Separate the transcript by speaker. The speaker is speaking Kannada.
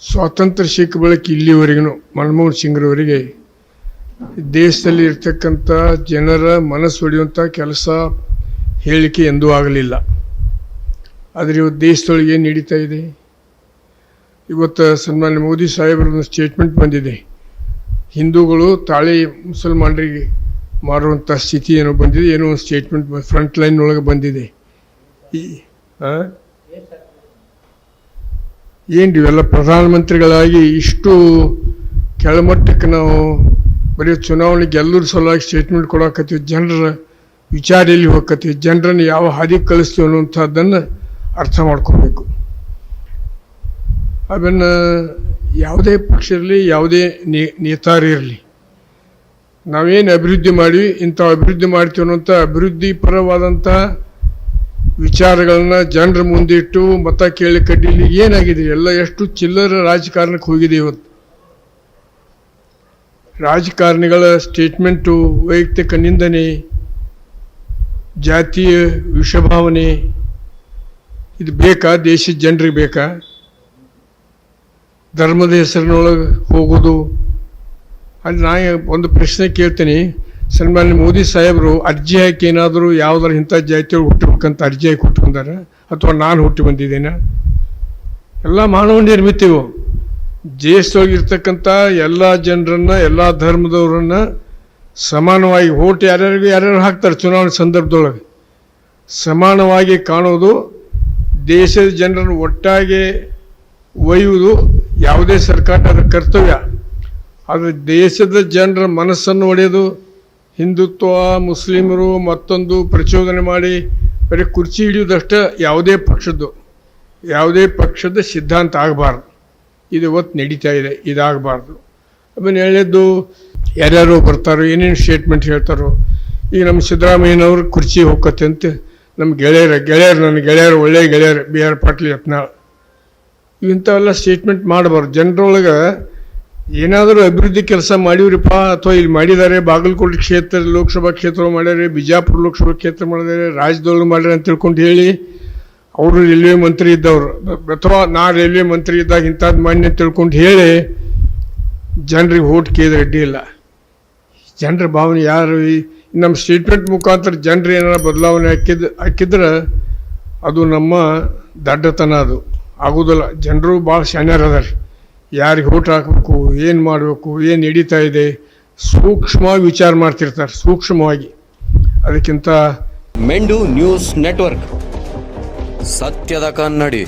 Speaker 1: ಸ್ವಾತಂತ್ರ್ಯ ಸಿಕ್ಕ ಬಳಿಕ ಇಲ್ಲಿವರೆಗೂ ಮನಮೋಹನ್ ಸಿಂಗ್ರವರಿಗೆ ದೇಶದಲ್ಲಿ ಇರ್ತಕ್ಕಂಥ ಜನರ ಮನಸ್ಸು ಹೊಡೆಯುವಂಥ ಕೆಲಸ ಹೇಳಿಕೆ ಎಂದೂ ಆಗಲಿಲ್ಲ. ಆದರೆ ಇವತ್ತು ದೇಶದೊಳಗೆ ಏನು ನಡೀತಾ ಇದೆ? ಇವತ್ತು ಸನ್ಮಾನ್ಯ ಮೋದಿ ಸಾಹೇಬರ ಸ್ಟೇಟ್ಮೆಂಟ್ ಬಂದಿದೆ. ಹಿಂದೂಗಳು ತಾಳಿ ಮುಸಲ್ಮಾನರಿಗೆ ಮಾರುವಂಥ ಸ್ಥಿತಿ ಏನೋ ಬಂದಿದೆ, ಏನೋ ಒಂದು ಸ್ಟೇಟ್ಮೆಂಟ್ ಫ್ರಂಟ್ ಲೈನ್ ಒಳಗೆ ಬಂದಿದೆ. ಈ, ಆ? ಏನ್ರಿ ಇವೆಲ್ಲ ಪ್ರಧಾನಮಂತ್ರಿಗಳಾಗಿ ಇಷ್ಟು ಕೆಳಮಟ್ಟಕ್ಕೆ ನಾವು ಬರೀ ಚುನಾವಣೆಗೆ ಎಲ್ಲರೂ ಸಲುವಾಗಿ ಸ್ಟೇಟ್ಮೆಂಟ್ ಕೊಡಕತ್ತೀವಿ, ಜನರ ವಿಚಾರ ಎಲ್ಲಿ ಹೋಗತ್ತೀವಿ ಜನರನ್ನು ಯಾವ ಹಾದಿಗೆ ಕಳಿಸ್ತೀವಿ ಅನ್ನುವಂಥದ್ದನ್ನು ಅರ್ಥ ಮಾಡ್ಕೋಬೇಕು. ಅದನ್ನು ಯಾವುದೇ ಪಕ್ಷ ಇರಲಿ, ಯಾವುದೇ ನೇತಾರು ಇರಲಿ, ನಾವೇನು ಅಭಿವೃದ್ಧಿ ಮಾಡಿ ಇಂಥ ಅಭಿವೃದ್ಧಿ ಮಾಡ್ತೀವಿ ಅನ್ನೋಂಥ ಅಭಿವೃದ್ಧಿ ಪರವಾದಂಥ ವಿಚಾರಗಳನ್ನ ಜನರ ಮುಂದಿಟ್ಟು ಮತ ಕೇಳಿ ಕಡ್ಡಿಲಿ ಏನಾಗಿದೆ? ಎಲ್ಲ ಎಷ್ಟು ಚಿಲ್ಲರ ರಾಜಕಾರಣಕ್ಕೆ ಹೋಗಿದೆ ಇವತ್ತು? ರಾಜಕಾರಣಿಗಳ ಸ್ಟೇಟ್ಮೆಂಟು, ವೈಯಕ್ತಿಕ ನಿಂದನೆ, ಜಾತಿಯ ವಿಷಭಾವನೆ, ಇದು ಬೇಕಾ? ದೇಶದ ಜನರಿಗೆ ಬೇಕಾ? ಧರ್ಮದ ಹೆಸರಿನೊಳಗೆ ಹೋಗೋದು? ಅಲ್ಲಿ ನಾ ಒಂದು ಪ್ರಶ್ನೆ ಕೇಳ್ತೀನಿ. ಸನ್ಮಾನ್ಯ ಮೋದಿ ಸಾಹೇಬರು ಅರ್ಜಿ ಹಾಕಿ ಏನಾದರೂ ಯಾವ್ದಾರು ಇಂಥ ಜಾತಿಯೊಳಗೆ ಹುಟ್ಟಬೇಕಂತ ಅರ್ಜಿ ಹಾಕಿ ಹುಟ್ಟು ಬಂದಾರೆ ಅಥವಾ ನಾನು ಹುಟ್ಟಿ ಬಂದಿದ್ದೇನೆ? ಎಲ್ಲ ಮಾನವ ನಿರ್ಮಿತಿವು. ದೇಶದೊಳಗಿರ್ತಕ್ಕಂಥ ಎಲ್ಲ ಜನರನ್ನ, ಎಲ್ಲ ಧರ್ಮದವರನ್ನ ಸಮಾನವಾಗಿ ಓಟ್ ಯಾರ್ಯಾರಿಗೂ ಯಾರ್ಯಾರು ಹಾಕ್ತಾರೆ ಚುನಾವಣೆ ಸಂದರ್ಭದೊಳಗೆ. ಸಮಾನವಾಗಿ ಕಾಣೋದು, ದೇಶದ ಜನರನ್ನು ಒಟ್ಟಾಗಿ ಒಯ್ಯುವುದು ಯಾವುದೇ ಸರ್ಕಾರದ ಕರ್ತವ್ಯ. ಆದರೆ ದೇಶದ ಜನರ ಮನಸ್ಸನ್ನು ಒಡೆಯೋದು ಹಿಂದುತ್ವ, ಮುಸ್ಲಿಮರು ಮತ್ತೊಂದು ಪ್ರಚೋದನೆ ಮಾಡಿ, ಬರೀ ಕುರ್ಚಿ ಹಿಡಿಯೋದಷ್ಟೇ ಯಾವುದೇ ಪಕ್ಷದ್ದು, ಯಾವುದೇ ಪಕ್ಷದ ಸಿದ್ಧಾಂತ ಆಗಬಾರ್ದು. ಇದು ಇವತ್ತು ನಡೀತಾ ಇದೆ, ಇದಾಗಬಾರ್ದು. ಆಮೇಲೆ ಹೇಳಿದ್ದು, ಯಾರ್ಯಾರು ಬರ್ತಾರೋ, ಏನೇನು ಸ್ಟೇಟ್ಮೆಂಟ್ ಹೇಳ್ತಾರೋ, ಈಗ ನಮ್ಮ ಸಿದ್ದರಾಮಯ್ಯನವ್ರು ಕುರ್ಚಿ ಹೋಗತ್ತೆ ಅಂತ ನಮ್ಮ ಗೆಳೆಯರ, ಗೆಳೆಯರು ನನ್ನ ಗೆಳೆಯರು ಒಳ್ಳೆಯ ಗೆಳೆಯರು, ಬಿ ಆರ್ ಪಾಟೀಲ್ ಯತ್ನಾಳ್. ಇಂಥವೆಲ್ಲ ಸ್ಟೇಟ್ಮೆಂಟ್ ಮಾಡಬಾರ್ದು. ಜನರೊಳಗೆ ಏನಾದರೂ ಅಭಿವೃದ್ಧಿ ಕೆಲಸ ಮಾಡಿವ್ರಿಪ್ಪ? ಅಥವಾ ಇಲ್ಲಿ ಮಾಡಿದ್ದಾರೆ, ಬಾಗಲಕೋಟೆ ಕ್ಷೇತ್ರ, ಲೋಕಸಭಾ ಕ್ಷೇತ್ರ ಮಾಡ್ಯಾರೆ ಬಿಜಾಪುರ ಲೋಕಸಭಾ ಕ್ಷೇತ್ರ ಮಾಡಿದ್ದಾರೆ ರಾಜ್ಯದೊಳಗೆ ಮಾಡ್ಯಾರ ಅಂತ ತಿಳ್ಕೊಂಡು ಹೇಳಿ, ಅವರು ರೈಲ್ವೆ ಮಂತ್ರಿ ಇದ್ದವರು. ಅಥವಾ ನಾ ರೈಲ್ವೆ ಮಂತ್ರಿ ಇದ್ದಾಗ ಇಂಥದ್ದು ಮಾಡಿ ಅಂತ ತಿಳ್ಕೊಂಡು ಹೇಳಿ, ಜನರಿಗೆ ಓಟ್ ಕೇಳಿದ್ರೆ ಅಡ್ಡಿ ಇಲ್ಲ. ಜನರ ಭಾವನೆ ಯಾರು? ನಮ್ಮ ಸ್ಟೇಟ್ಮೆಂಟ್ ಮುಖಾಂತರ ಜನರು ಏನಾರ ಬದಲಾವಣೆ ಹಾಕಿದ, ಹಾಕಿದ್ರೆ ಅದು ನಮ್ಮ ದಡ್ಡತನ ಅದು. ಆಗೋದಿಲ್ಲ. ಜನರು ಭಾಳ ಅದಾರೆ ಯಾರಿಗೆ ಓಟ್ ಹಾಕಬೇಕು, ಏನು ಮಾಡಬೇಕು, ಏನು ನಡೀತಾ ಇದೆ ಸೂಕ್ಷ್ಮವಾಗಿ ವಿಚಾರ ಮಾಡ್ತಿರ್ತಾರೆ, ಸೂಕ್ಷ್ಮವಾಗಿ. ಅದಕ್ಕಿಂತ
Speaker 2: ಮೆಂಡು ನ್ಯೂಸ್ ನೆಟ್ವರ್ಕ್. ಸತ್ಯದ ಕನ್ನಡಿ.